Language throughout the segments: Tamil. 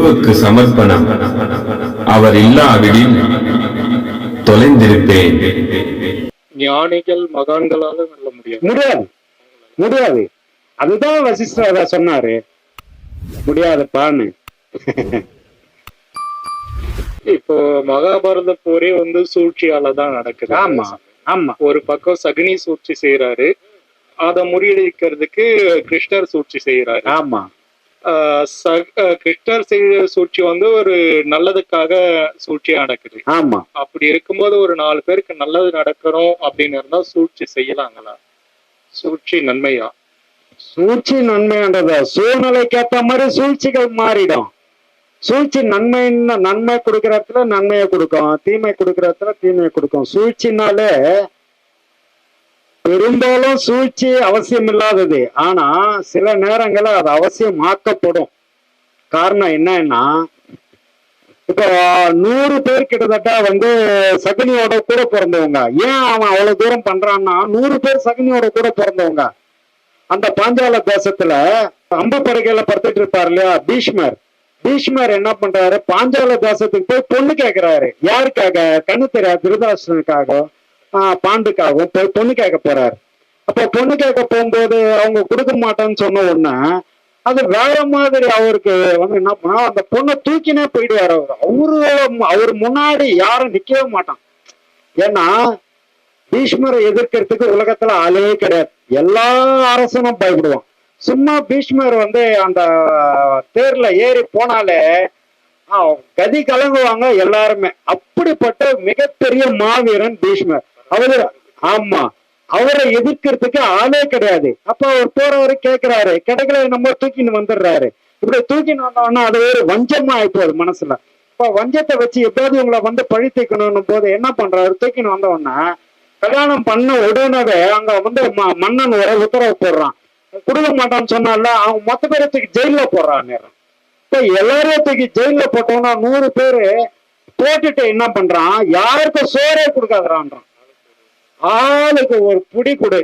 குருவுக்கு சமர்ப்பணம். அவர் இல்லாவிடில் தொலைந்திருப்பேன். ஞானிகள் மகான்களால வெல்ல முடியாது. முடியாது. முடியாது. அதுதான் வசிஷ்டர் சொன்னாரு. முடியாதுப்பான்னு. இப்போ மகாபாரத போரே வந்து சூழ்ச்சியால தான் நடக்குது. ஆமா ஆமா. ஒரு பக்கம் சகுனி சூழ்ச்சி செய்யறாரு அதை முறியடிக்கிறதுக்கு கிருஷ்ணர் சூழ்ச்சி செய்யறாரு ஆமா. கிருஷ்ணர் செய்த சூழ்ச்சி வந்து ஒரு நல்லதுக்காக சூழ்ச்சியா நடக்குது. ஆமா. அப்படி இருக்கும்போது ஒரு நாலு பேருக்கு நல்லது நடக்கணும் அப்படின்னு இருந்தா சூழ்ச்சி செய்யலாங்களா? சூழ்ச்சி நன்மையா? சூழ்ச்சி சூழ்நிலைக்கு ஏத்த மாதிரி சூழ்ச்சிகள் மாறிடும். சூழ்ச்சி நன்மை நன்மை கொடுக்கிற இடத்துல நன்மையை கொடுக்கும். தீமை கொடுக்கிற இடத்துல தீமையை கொடுக்கும். சூழ்ச்சினாலே பெரும்பாலும் சூழ்ச்சி அவசியம் இல்லாதது ஆனா சில நேரங்களில் அது அவசியம் ஆக்கப்படும் காரணம் என்னன்னா இப்போ நூறு பேர் கிட்டத்தட்ட வந்து சகுனியோட கூட பிறந்தவங்க. ஏன் அவன் அவ்வளவு தூரம் பண்றான்னா நூறு பேர் சகுனியோட கூட பிறந்தவங்க. அந்த பாஞ்சால தேசத்துல அம்பு படுக்கையில படுத்துட்டு இருப்பார் இல்லையா பீஷ்மர். பீஷ்மர் என்ன பண்றாரு? பாஞ்சால தேசத்துக்கு போய் பொண்ணு கேட்கிறாரு யாருக்காக? கண்ணு தெரியாது திருதாசனுக்காக பாண்டுக்காகவும் பொண்ணு கேட்க போறாரு. அப்போ பொண்ணு கேட்க போகும்போது அவங்க கொடுக்க மாட்டேன்னு சொன்ன உடனே அது வேற மாதிரி அவருக்கு வந்து என்ன பண்ணா அந்த பொண்ணை தூக்கினே போயிடுவாரு அவர். அவரு அவர் முன்னாடி யாரும் நிக்கவே மாட்டான். ஏன்னா பீஷ்மரை எதிர்க்கிறதுக்கு உலகத்துல ஆளே கிடையாது. எல்லா அரசனும் பயப்படுவான். சும்மா பீஷ்மர் வந்து அந்த தேர்ல ஏறி போனாலே கதி கலங்குவாங்க எல்லாருமே. அப்படிப்பட்ட மிகப்பெரிய மாவீரன் பீஷ்மர். அவரு ஆமா. அவரை எதிர்க்கிறதுக்கு ஆளே கிடையாது. அப்ப அவர் போறவரு கேக்குறாரு. கிடைக்கல நம்ம தூக்கின்னு வந்துடுறாரு. இப்படி தூக்கின்னு வந்தோம்னா அது ஒரு வஞ்சமா ஆயிப்போகுது மனசுல. இப்ப வஞ்சத்தை வச்சு எப்படியாவது உங்களை வந்து பழி தீக்கணும் போது என்ன பண்றாரு? தூக்கின்னு வந்த உடனே கல்யாணம் பண்ண உடனே அங்க வந்து ம- மன்னன் ஒரு உத்தரவு போடுறான். கொடுக்க மாட்டான்னு சொன்னால அவங்க மொத்த பேரத்துக்கு ஜெயில போடுறான் இப்ப எல்லாரையும் தூக்கி ஜெயில போட்டோம்னா நூறு பேரு போட்டுட்டு என்ன பண்றான்? யாருக்கும் சோறே கொடுக்காதறான்றான். ஆளுக்கு ஒரு புடி கொடு.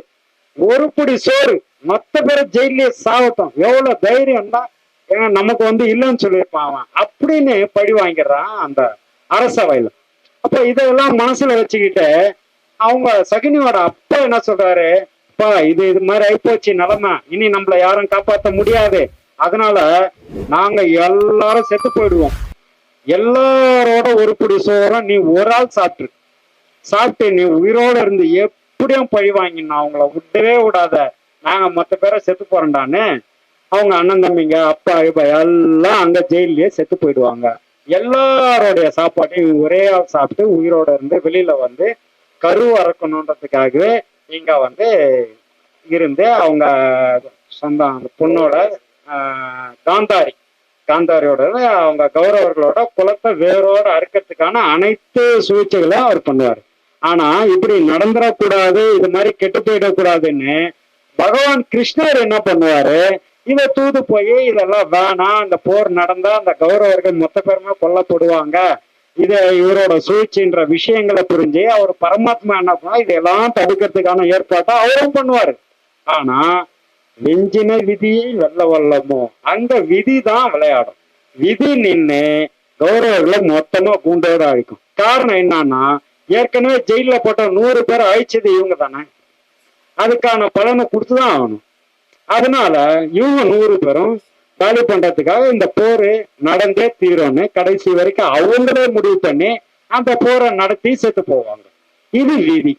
ஒரு புடி சோறு. மத்த பேரை ஜெயிலே சாவட்டும். எவ்வளவு தைரியம் தான் ஏன்னா நமக்கு வந்து இல்லைன்னு சொல்லியிருப்பான் அவன். அப்படின்னு பழி வாங்கிடுறான் அந்த அரசவையில அப்ப இதெல்லாம் மனசுல வச்சுக்கிட்டு அவங்க சகினியோட அப்பா என்ன சொல்றாரு? அப்பா இது இது மாதிரி ஆயிப்போச்சு நிலைமை. இனி நம்மள யாரும் காப்பாற்ற முடியாது. அதனால நாங்க எல்லாரும் செத்து போயிடுவோம். எல்லாரோட ஒரு பிடி சோறும் நீ ஒரு ஆள் சாப்பிட்டு சாப்பிட்டு நீ உயிரோட இருந்து எப்படியும் பழி வாங்கினா அவங்கள விடவே விடாத. நாங்க மொத்த பேரை செத்து போறோம்டான்னு அவங்க அண்ணன் தம்பிங்க அப்பா இப்ப எல்லாம் அங்க ஜெயிலே செத்து போயிடுவாங்க. எல்லாரோடைய சாப்பாட்டையும் ஒரே ஆள் சாப்பிட்டு உயிரோட இருந்து வெளியில வந்து கரு அறக்கணுன்றதுக்காகவே இங்க வந்து இருந்து அவங்க சொந்தம் அந்த பொண்ணோட காந்தாரி. காந்தாரியோட அவங்க கௌரவர்களோட குலத்தை வேரோட அறுக்கிறதுக்கான அனைத்து சூழ்ச்சிகளையும் அவர் பண்ணுவார். ஆனா இப்படி நடந்துடக்கூடாது இது மாதிரி கெட்டு போயிடக்கூடாதுன்னு பகவான் கிருஷ்ணர் என்ன பண்ணுவாரு? இவ தூது போய் இதெல்லாம் வேணாம் இந்த போர் நடந்தா அந்த கௌரவர்கள் மொத்த பேருமே கொல்லப்படுவாங்க. இது இவரோட சூழ்ச்சின்ற விஷயங்களை புரிஞ்சு அவர் பரமாத்மா என்ன பண்ணா இதெல்லாம் தடுக்கிறதுக்கான ஏற்பாட்டை அவரும் பண்ணுவாரு. ஆனா நெஞ்சின விதியை வெல்ல வல்லமோ? அந்த விதி தான் விளையாடும். விதி நின்று கௌரவர்களை மொத்தமா கூண்டோட அழிக்கும் காரணம் என்னன்னா ஏற்கனவே ஜெயில போட்ட நூறு பேர் அழிச்சது இவங்க தானே. அதுக்கான பலனை கொடுத்துதான் ஆகணும். அதனால இவங்க நூறு பேரும் காலி பண்றதுக்காக இந்த போர் நடந்தே தீரும்னு கடைசி வரைக்கும் அவங்களே முடிவு பண்ணி அந்த போரை நடத்தி செத்து போவாங்க. இது விதி.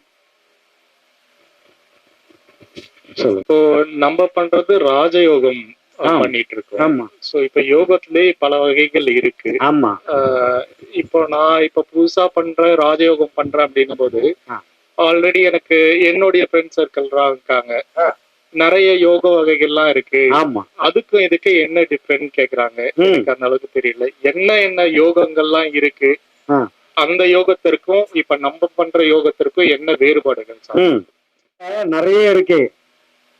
இப்போ நம்ம பண்றது ராஜயோகம். பண்ணிட்டு இருக்கோம் ஆமா. சோ இப்ப யோகத்திலே பல வகைகள் இருக்கு. ஆமா. இப்போ நான் இப்ப புதுசா பண்றேன் ராஜயோகம் பண்றேன் அப்படின்னும் போது. ஆல்ரெடி எனக்கு என்னுடைய ஃப்ரெண்ட் சர்க்கிள் இருக்காங்க. நிறைய யோக வகைகள்லாம் இருக்கு. ஆமா. அதுக்கும் இதுக்கு என்ன டிஃபரெண்ட் கேக்குறாங்க. எனக்கு அந்த அளவுக்கு தெரியல. என்ன என்ன யோகங்கள்லாம் இருக்கு. அந்த யோகத்திற்கும் இப்ப நம்ம பண்ற யோகத்திற்கும் என்ன வேறுபாடுகள் நிறைய இருக்கு.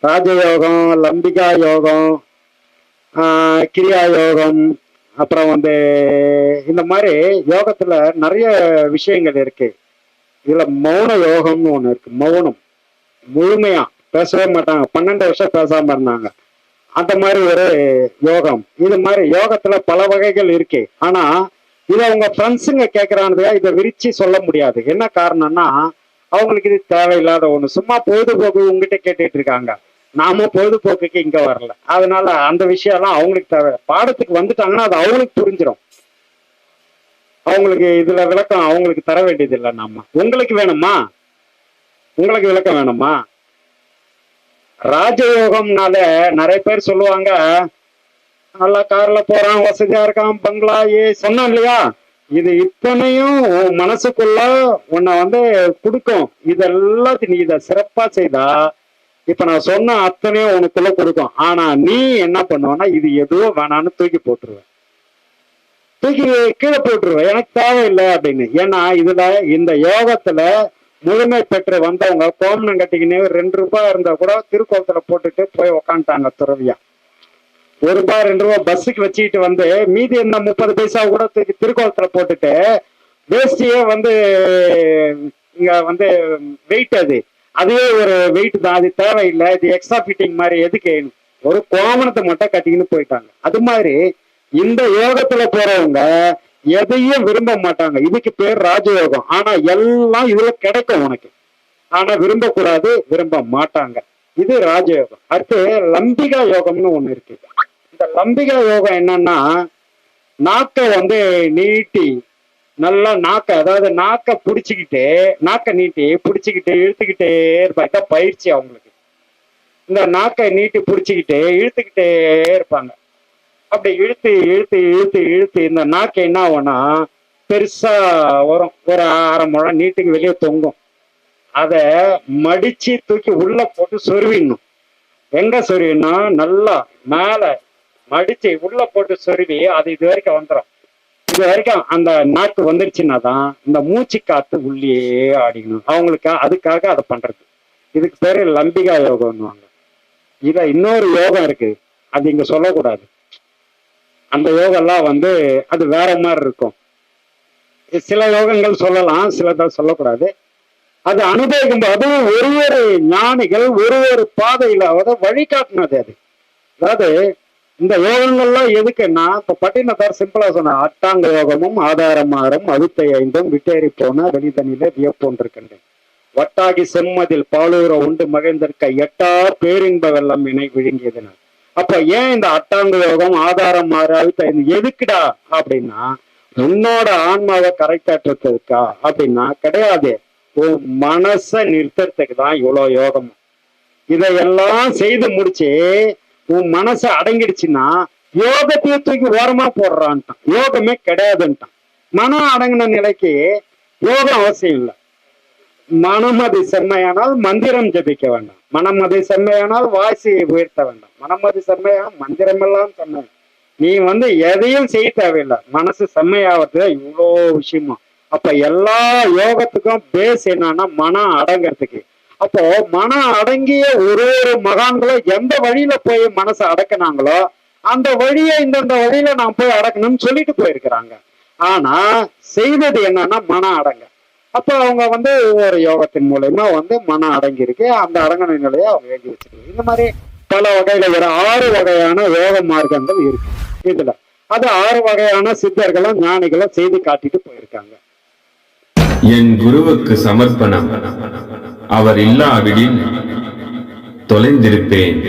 ராஜயோகம் லம்பிகா யோகம் கிரியா யோகம் அப்புறம் வந்து இந்த மாதிரி யோகத்துல நிறைய விஷயங்கள் இருக்கு. இதுல மௌன யோகம்னு ஒண்ணு இருக்கு. மௌனம். முழுமையா. பேசவே மாட்டாங்க. பன்னெண்டு வருஷம் பேசாம இருந்தாங்க. அந்த மாதிரி ஒரு யோகம். இது மாதிரி யோகத்துல பல வகைகள் இருக்கு. ஆனா இதை அவங்க ஃப்ரெண்ட்ஸுங்க கேட்கறானுங்க இதை விரிச்சு சொல்ல முடியாது. என்ன காரணம்னா அவங்களுக்கு இது தேவையில்லாத ஒண்ணு. சும்மா பொழுதுபோக்கு உங்ககிட்ட கேட்டுட்டு இருக்காங்க. நாம பொழுதுபோக்குக்கு இங்க வரல. அதனால அந்த விஷயம்லாம் அவங்களுக்கு தேவை. பாடத்துக்கு வந்துட்டாங்கன்னா அது அவங்களுக்கு புரிஞ்சிடும் அவங்களுக்கு இதுல விளக்கம் அவங்களுக்கு தர வேண்டியது இல்லை நாம. உங்களுக்கு வேணுமா? உங்களுக்கு விளக்கம் வேணுமா? ராஜயோகம்னால நிறைய பேர் சொல்லுவாங்க நல்லா கார்ல போறான் வசதியா இருக்கான் பங்களா ஏ சொன்னான் இல்லையா? இது இத்தனையும் உன் மனசுக்குள்ள உன்னை வந்து கொடுக்கும். இதெல்லாத்தையும் நீ இதை சிறப்பா செய்தா இப்ப நான் சொன்ன அத்தனையும் உனக்குள்ள கொடுக்கும். ஆனா நீ என்ன பண்ணுவனா இது எதுவும் வேணான்னு தூக்கி போட்டுருவேன். தூக்கி கீழே போட்டுருவேன். எனக்கு தேவையில்லை அப்படின்னு. ஏன்னா இதுல இந்த யோகத்துல முழுமை பெற்று வந்தவங்க கோமணம் கட்டிக்கினே ரெண்டு ரூபாய் இருந்தா கூட திருக்கோலத்துல போட்டுட்டு போய் உக்காந்துட்டாங்க துறவியா. ஒரு ரூபாய் ரெண்டு ரூபாய் பஸ்ஸுக்கு வச்சுக்கிட்டு வந்து மீதி என்ன முப்பது பைசா கூட தூக்கி திருக்கோலத்துல போட்டுட்டு வேஸ்டியே வந்து இங்க வந்து வெயிட் அது. அதுவே ஒரு வெயிட் தான். அது தேவையில்லை. இது எக்ஸ்ட்ரா ஃபிட்டிங் மாதிரி எதுக்கு? ஒரு கோமணத்தை மட்டும் கட்டிக்கின்னு போயிட்டாங்க. அது மாதிரி இந்த யோகத்துல போறவங்க எதையும் விரும்ப மாட்டாங்க. இதுக்கு பேர் ராஜயோகம். ஆனா எல்லாம் இதுல கிடைக்கும் உனக்கு. ஆனா விரும்பக்கூடாது விரும்ப மாட்டாங்க. இது ராஜயோகம். அடுத்து லம்பிகா யோகம்னு ஒண்ணு இருக்கு. இந்த லம்பிகா யோகம் என்னன்னா நாக்கை வந்து நீட்டி நல்லா நாக்கை அதாவது நாக்கை பிடிச்சிக்கிட்டு நாக்கை நீட்டி பிடிச்சிக்கிட்டு இழுத்துக்கிட்டே இருப்பாங்க இதான் பயிற்சி அவங்களுக்கு. இந்த நாக்கை நீட்டி பிடிச்சிக்கிட்டு இழுத்துக்கிட்டே இருப்பாங்க. அப்படி இழுத்து இழுத்து இழுத்து இழுத்து இந்த நாக்கு என்ன ஆகும்னா பெருசா வரும். ஒரு அரை முழம் நீட்டுக்கு வெளியே தொங்கும். அதை மடிச்சு தூக்கி உள்ள போட்டு சொருவிடணும். எங்க சொருவினா நல்லா மேல மடிச்சு உள்ள போட்டு சொருவி அது இது வரைக்கும் வந்துடும் இது வரைக்கும் அந்த நாக்கு வந்துருச்சுன்னா தான் இந்த மூச்சு காத்து உள்ளே ஆடிக்கணும். அவங்களுக்கு அதுக்காக அதை பண்றது. இதுக்கு பேரு லம்பிகா யோகம்னுவாங்க இத இன்னொரு யோகம் இருக்கு. அது இங்க சொல்லக்கூடாது. அந்த யோகம்லாம் வந்து அது வேற மாதிரி இருக்கும். சில யோகங்கள் சொல்லலாம் சிலதான் சொல்லக்கூடாது. அது அனுபவிக்கும் போது ஒரு ஒரு ஞானிகள் ஒரு ஒரு பாதையில அதாவது வழிகாட்டினது அது. அதாவது இந்த யோகங்கள்லாம் எதுக்குன்னா இப்ப பட்டினத்தார் சிம்பிளா சொன்ன அட்டாங்க யோகமும் ஆதாரமாறும் அழுத்தை ஐந்தும் விட்டேறி போன வெளிதனில வியப்போன்றிருக்கின்றேன் வட்டாகி செம்மதில் பாலூர உண்டு மகிழ்ந்திருக்க எட்டா பேரின்ப வெள்ளம் இணை விழுங்கியதுனா அப்ப ஏன் இந்த அட்டாங்க யோகம் ஆதாரம் மாறு அழுத்த எதுக்குடா அப்படின்னா உன்னோட ஆன்மாவை கரைத்தாற்றுறதுக்கா அப்படின்னா கிடையாது. உன் மனசை நிறுத்துறதுக்கு தான் இவ்வளவு யோகம் இதையெல்லாம் செய்து முடிச்சு உன் மனசு அடங்கிடுச்சுன்னா யோகத்தையே தூக்கி ஓரமா போடுறான்ட்டான். யோகமே கிடையாதுன்ட்டான். மனம் அடங்கின நிலைக்கு யோகம் அவசியம் இல்லை. மனம் அது செம்மையானால் மந்திரம் ஜபிக்க வேண்டாம். மனம் அது செம்மையானால் வாசியை உயர்த்த வேண்டாம். மனம் அது செம்மையான மந்திரம் எல்லாம் செம்மை. நீ வந்து எதையும் செய்ய தேவையில்லை. மனசு செம்மையாவது இவ்வளோ விஷயமா. அப்ப எல்லா யோகத்துக்கும் பேஸ் என்னன்னா மனம் அடங்கிறதுக்கு. அப்போ மனம் அடங்கிய ஒரு ஒரு மகான்களும் எந்த வழியில போய் மனசை அடக்குனாங்களோ அந்த வழியை இந்தந்த வழியில நான் போய் அடக்கணும்னு சொல்லிட்டு போயிருக்கிறாங்க. ஆனா செய்தது என்னன்னா மனம் அடங்க. அப்போ அவங்க வந்து ஒரு யோகத்தின் மூலயமா வந்து மனம் அடங்கி இருக்கு அந்த அடங்கின நிலையை அவங்க எழுதி வச்சிருக்கு இந்த மாதிரி பல வகையில ஒரு ஆறு வகையான யோக மார்க்கங்கள் இருக்கு. இதுல. அது ஆறு வகையான சித்தர்களும் ஞானிகளும் செய்து காட்டிட்டு போயிருக்காங்க. என் குருவுக்கு சமர்ப்பணம். அவர் இல்லாவிடில் தொலைந்திருப்பேன்.